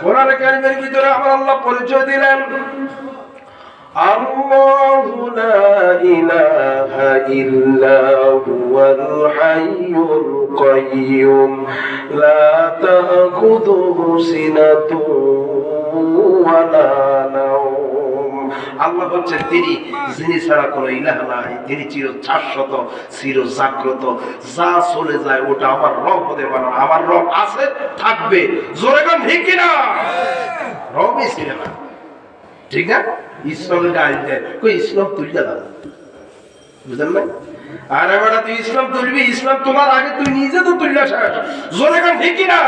কোরআন কারিমের ভিতরে আমার আল্লাহ পরিচয় দিলেন الله لا إله إلا هو الحي القيوم لا تأخذه سنة ولا نوم আল্লাহ হচ্ছেন তিনি যিনি ছাড়া কোনো ইলাহ নাই, তিনি চির শাশ্বত চির জাগ্রত, যা চলে যায় ওটা আমার রব হতে পারে। আমার রব আছে, থাকবে। জোরে গান ঠিক কিনা? রবই ছিল না। ঠিক না? ইসলামের গাড়ি দেয়। কই, ইসলাম তুলিয়া দাও। বুঝলেন না? আর এবার তুই ইসলাম তুলবি, ইসলাম তোমার আগে তুই নিজে তো তুলিয়া শেষ। জোরে গান ঠিক কিনা?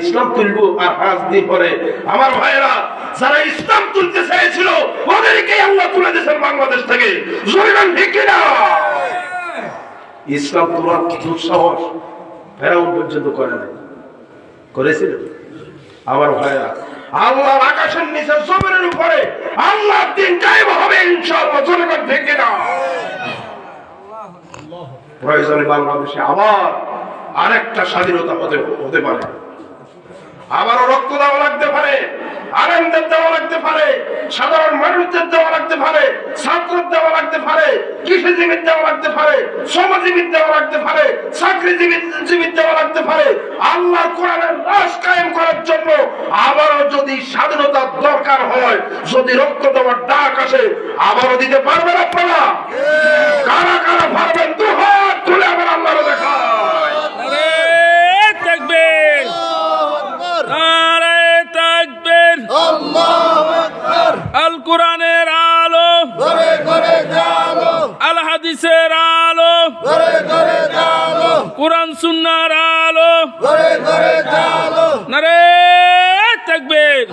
ইসলাম তুলবো আর পরে আমার ভাইয়েরা যারা ইসলাম তুলতে চেয়েছিল ওদেরকে আল্লাহ তুলে দিয়েছেন বাংলাদেশ থেকে। ইসলাম তোমার দুঃসাহস ফেরাউন পর্যন্ত করে নাই। করেছিল? আমার ভাইরা আল্লাহ আকাশের নিচে, জমিনের উপরে আল্লাহ দিন গায়েব হবে ইনশাআল্লাহ। জনগণ থেকে না প্রয়োজনে বাংলাদেশে আবার আরেকটা স্বাধীনতা হতে হতে পারে। আবারও রক্ত দেওয়া লাগতে পারে, আনন্দের দেওয়া লাগতে পারে, সাধারণ মানুষদের দেওয়া লাগতে পারে ছাত্রের দেওয়া লাগতে পারে, কৃষিজীবীর দেওয়া লাগতে পারে, শ্রমজীবীর দেওয়া লাগতে পারে, চাকরিজীবীর জীবীর দেওয়া লাগতে পারে। আল্লাহ কোরআনের রাস কায়েম করার জন্য আবারও যদি স্বাধীনতার দরকার হয়, যদি রক্ত দেওয়ার ডাক আসে, আবারও দিতে পারবেন আপনারা? হাদিসের আলো। কোরআন সুন্নার আলো। নারে তাকবীর।